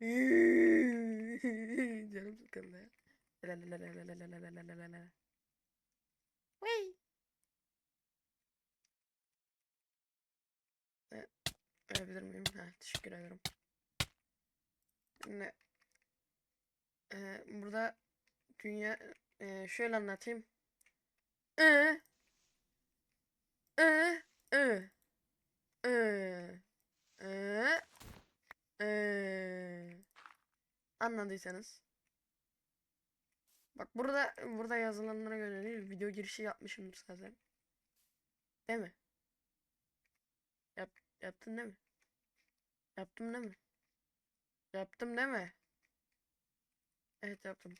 Canım sıkıldı. Vay. Ölebilir miyim? Ha, teşekkür ederim. Ne? Ee, burada dünya e, şöyle anlatayım. Ee, ee, ee, ee, ee e. Anladıysanız. Bak burada burada yazılanlara göre değil video girişi yapmışım zaten. Değil mi? Yap, yaptın değil mi? Yaptım değil mi? Yaptım değil mi? Evet yaptım.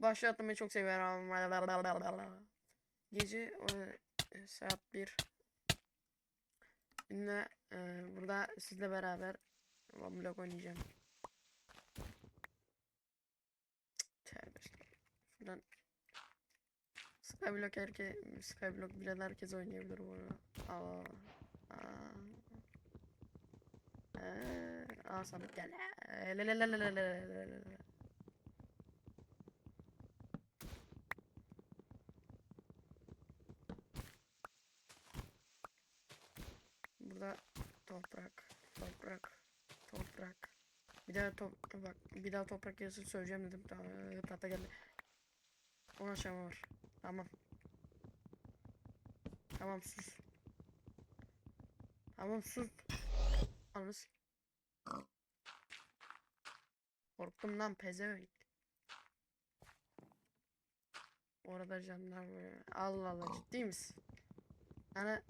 Başlatmayı çok seviyorum. Gece o, e, saat 1. Yine e, burada sizle beraber Roblox oynayacağım. Tövbe Şuradan Skyblock herke Skyblock bilen herkes oynayabilir bu arada. Aa. Aa. Aa, Aa Samet gel. Burada toprak, toprak toprak. Bir daha top bak bir daha toprak yazısı söyleyeceğim dedim. Tamam, geldi. 10 aşama var. Tamam. Tamam sus. Tamam sus. Anız. Korktum lan pezevenk. Orada jandarma. Allah Allah ciddi misin? Hani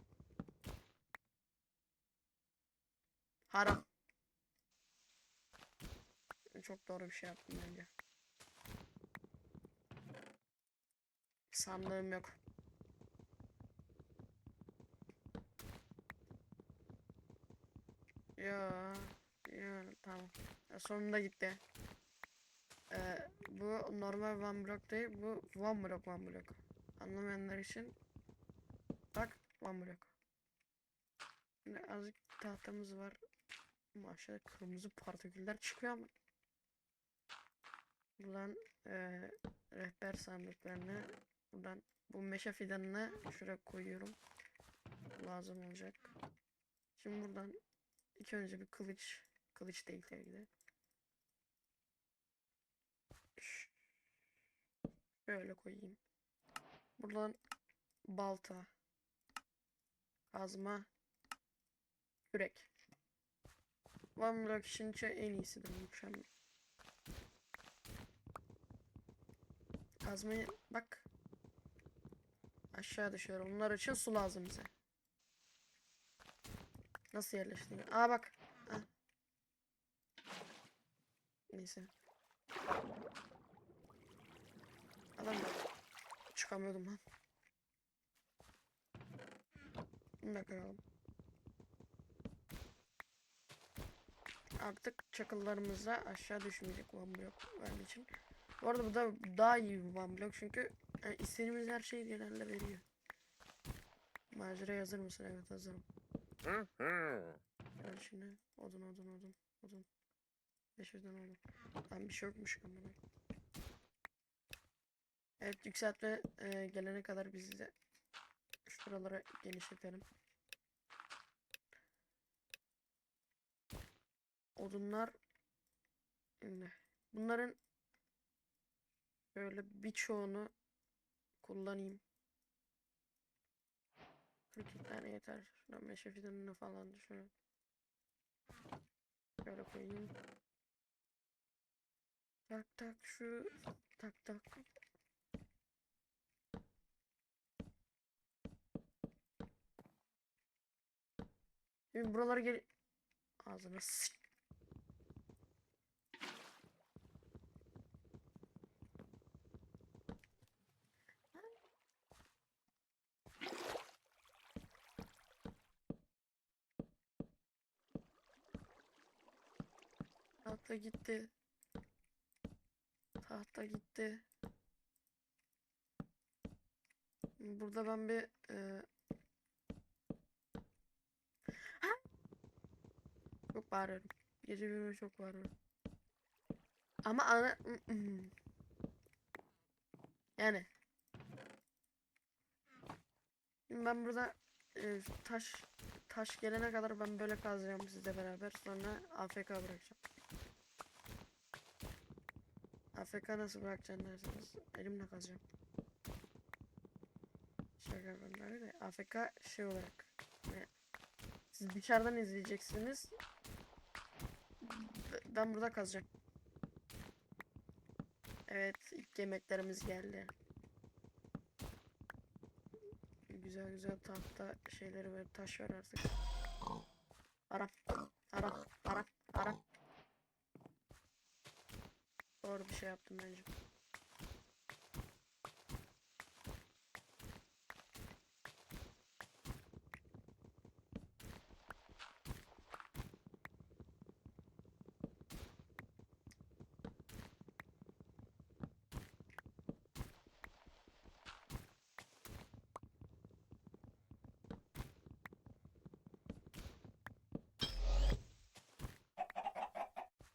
haram. Çok doğru bir şey yaptım bence. Sandığım yok. Ya, ya tamam. Ya, sonunda gitti. Ee, bu normal one block değil, bu one block one block. Anlamayanlar için bak one block. Şimdi azıcık tahtamız var. Aşağıda kırmızı partiküller çıkıyor ama. Buradan eee, rehber sandıklarını buradan bu meşe fidanını şuraya koyuyorum. Lazım olacak. Şimdi buradan ilk önce bir kılıç. Kılıç değil tabii de. Şöyle koyayım. Buradan balta. Kazma. Kürek. One block için çö- en iyisidir mükemmel. Kazmayı bak. Aşağı düşüyor. Onlar için su lazım bize. Nasıl yerleştiriyor? Aa bak. Ha. Neyse. Adam çıkamıyordum lan. Bunu da kıralım. Artık çakıllarımıza aşağı düşmeyecek one block verdiği için. Bu arada bu da daha iyi bir one block çünkü yani istediğimiz her şeyi genelde veriyor. Macera hazır mısın? Evet hazırım. Gel şimdi. Odun odun odun odun. 500'den odun. Tam bir şey yokmuş kamera. Evet yükseltme e, gelene kadar biz de şuralara genişletelim. Odunlar bunların Böyle birçoğunu kullanayım. 42 tane yeter. Şuradan meşe fidanını falan düşünün. Şöyle koyayım. Tak tak şu tak tak. Şimdi buraları gel ağzına sıç. Tahta gitti. Tahta gitti. Burada ben bir e... Ha! Çok bağırıyorum. Gece bir çok bağırıyorum. Ama ana yani ben burada e, taş taş gelene kadar ben böyle kazacağım sizle beraber sonra AFK bırakacağım. AFK nasıl bırakacaksın derseniz elimle kazacağım. Şaka yapıyorum de AFK şey olarak e, siz dışarıdan izleyeceksiniz. Ben burada kazacağım. Evet ilk yemeklerimiz geldi. Güzel güzel tahta şeyleri ver taş ver artık. Aram. Aram. Aram. Aram. Doğru bir şey yaptım bence.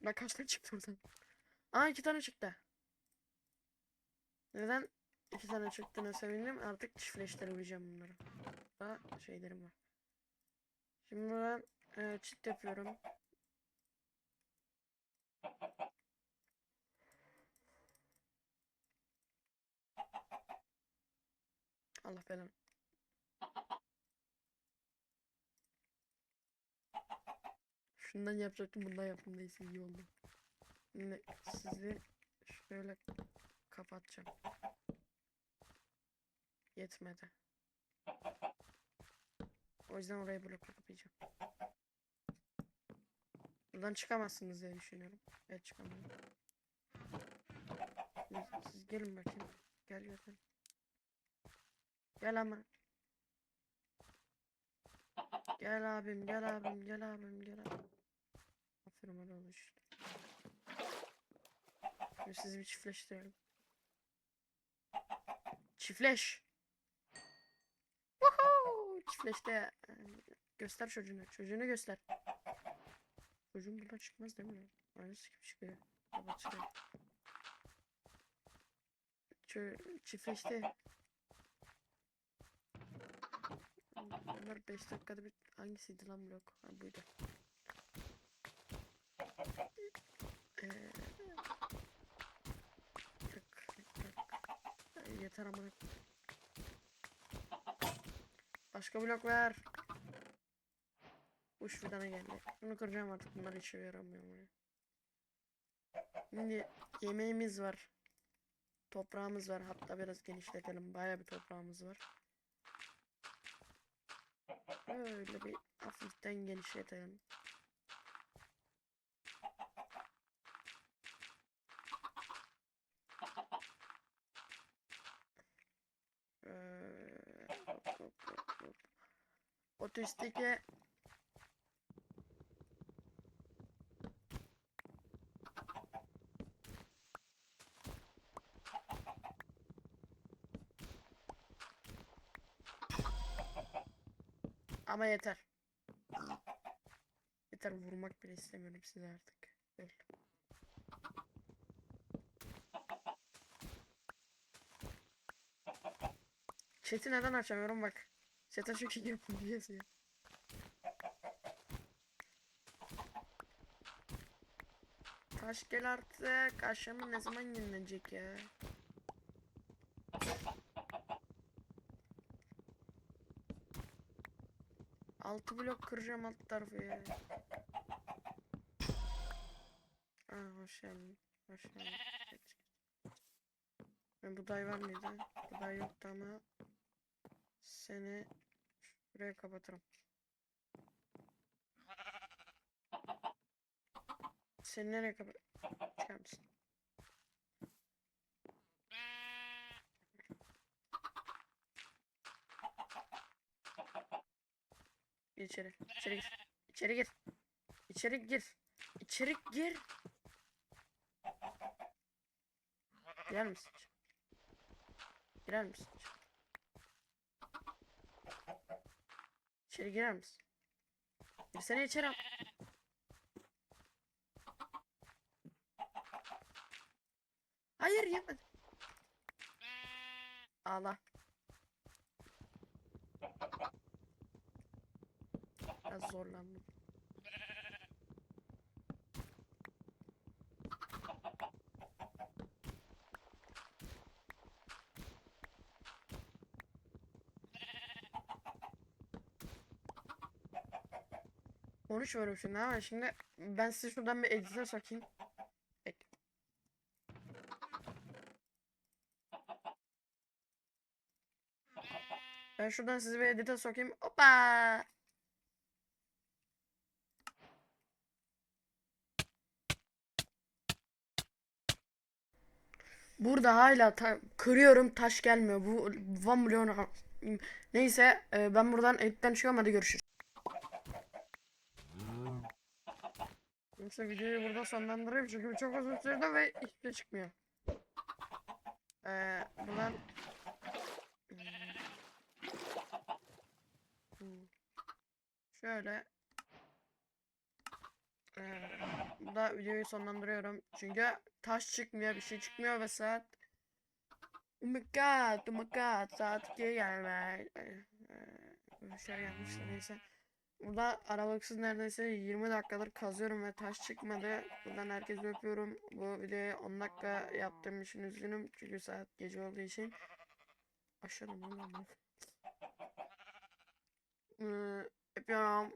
Bak kaç tane çıktı oradan. Aa iki tane çıktı. Neden iki tane çıktığına sevindim. Artık çiftleştirebileceğim bunları. Daha şeylerim var. Şimdi ben e, çit yapıyorum. Allah belanı. Şundan yapacaktım bundan yaptım neyse iyi oldu. Şimdi sizi şöyle kapatacağım. Yetmedi. O yüzden orayı blok kapayacağım. Buradan çıkamazsınız diye düşünüyorum. Evet çıkamıyorum. Siz, siz gelin bakayım. Gel gel gel. Ama. Gel abim gel abim gel abim gel abim. Aferin oldu işte. Şimdi sizi bir çiftleştirelim. Çiftleş. Woohoo! Çiftleşte. Ee, Göster çocuğunu. Çocuğunu göster. Çocuğum buradan çıkmaz değil mi? Aynısı gibi çıkıyor. Kapat şurayı. Çö çiftleşti. Bunlar 5 dakikada bir hangisiydi lan blok? Ha buydu. Yeter amına. Başka blok ver. Uç tane geldi. Bunu kıracağım artık. Bunlar işe yaramıyor? Şimdi yemeğimiz var. Toprağımız var. Hatta biraz genişletelim. Baya bir toprağımız var. Böyle bir hafiften genişletelim. Otistike Ama yeter. Yeter vurmak bile istemiyorum size artık. Öl. Chat'i neden açamıyorum bak. Chat'e çok iyi diye yazıyor. Taş gel artık. Akşamı ne zaman yenilenecek ya? Altı blok kıracağım alt tarafı ya. Aa hoş geldin. Hoş geldin. Ben buday var mıydı? Buday yoktu ama seni şuraya kapatırım. Seni nereye kapat? Çıkar mısın? Gir içeri. İçeri gir. İçeri gir. İçeri gir. İçeri gir. Girer misin? Girer misin? İçeri? Girer misin? Girsene içeri. Hayır yemedi. Ağla. Biraz zorlandım. Konuşmuyorum şimdi ama şimdi ben size şuradan bir edit'e sokayım. Ek- Ben şuradan sizi bir edit'e sokayım. Hoppa! Burada hala ta- kırıyorum taş gelmiyor. Bu Van milyon Neyse e, ben buradan editten çıkıyorum hadi görüşürüz. Yoksa videoyu burada sonlandırayım çünkü çok uzun sürdü ve hiçbir şey çıkmıyor. Ee, buradan Hmm. şöyle ee, burada videoyu sonlandırıyorum çünkü taş çıkmıyor bir şey çıkmıyor ve saat Oh my god, oh my god, saat 2'ye gelme. Ee, şey gelmişti neyse. Burada aralıksız neredeyse 20 dakikadır kazıyorum ve taş çıkmadı. Buradan herkese öpüyorum. Bu videoyu 10 dakika yaptığım için üzgünüm. Çünkü saat gece olduğu için. Lan bu? Ee, Öpüyorum.